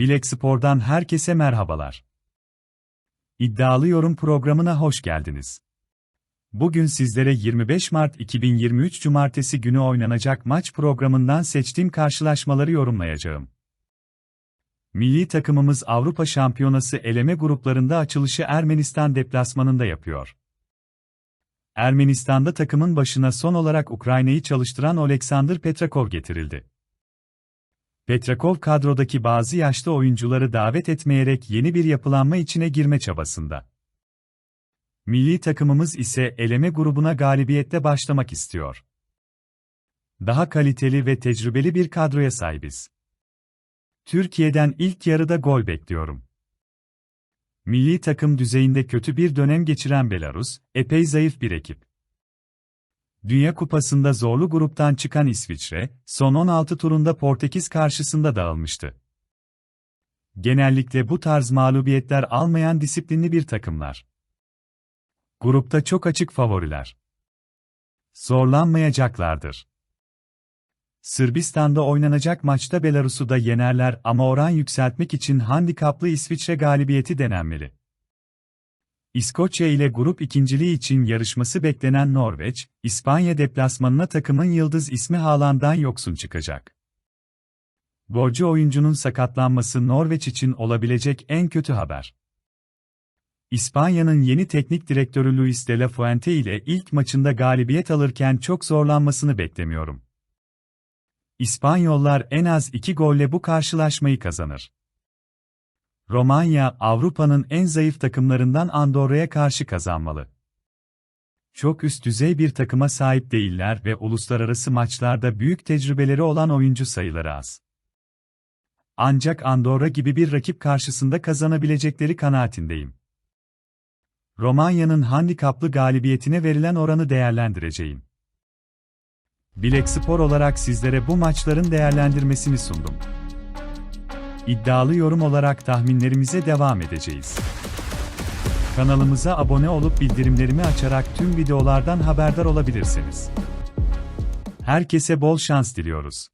Bilek Spor'dan herkese merhabalar. İddialı Yorum programına hoş geldiniz. Bugün sizlere 25 Mart 2023 Cumartesi günü oynanacak maç programından seçtiğim karşılaşmaları yorumlayacağım. Milli takımımız Avrupa Şampiyonası eleme gruplarında açılışı Ermenistan deplasmanında yapıyor. Ermenistan'da takımın başına son olarak Ukrayna'yı çalıştıran Oleksandr Petrakov getirildi. Petrakov kadrodaki bazı yaşlı oyuncuları davet etmeyerek yeni bir yapılanma içine girme çabasında. Milli takımımız ise eleme grubuna galibiyette başlamak istiyor. Daha kaliteli ve tecrübeli bir kadroya sahibiz. Türkiye'den ilk yarıda gol bekliyorum. Milli takım düzeyinde kötü bir dönem geçiren Belarus, epey zayıf bir ekip. Dünya Kupası'nda zorlu gruptan çıkan İsviçre, son 16 turunda Portekiz karşısında dağılmıştı. Genellikle bu tarz mağlubiyetler almayan disiplinli bir takımlar. Grupta çok açık favoriler. Zorlanmayacaklardır. Sırbistan'da oynanacak maçta Belarus'u da yenerler ama oran yükseltmek için handikaplı İsviçre galibiyeti denenmeli. İskoçya ile grup ikinciliği için yarışması beklenen Norveç, İspanya deplasmanına takımın yıldız ismi Haaland'dan yoksun çıkacak. Golcü oyuncunun sakatlanması Norveç için olabilecek en kötü haber. İspanya'nın yeni teknik direktörü Luis de la Fuente ile ilk maçında galibiyet alırken çok zorlanmasını beklemiyorum. İspanyollar en az iki golle bu karşılaşmayı kazanır. Romanya, Avrupa'nın en zayıf takımlarından Andorra'ya karşı kazanmalı. Çok üst düzey bir takıma sahip değiller ve uluslararası maçlarda büyük tecrübeleri olan oyuncu sayıları az. Ancak Andorra gibi bir rakip karşısında kazanabilecekleri kanaatindeyim. Romanya'nın handikaplı galibiyetine verilen oranı değerlendireceğim. Bilek Spor olarak sizlere bu maçların değerlendirmesini sundum. İddialı yorum olarak tahminlerimize devam edeceğiz. Kanalımıza abone olup bildirimlerimi açarak tüm videolardan haberdar olabilirsiniz. Herkese bol şans diliyoruz.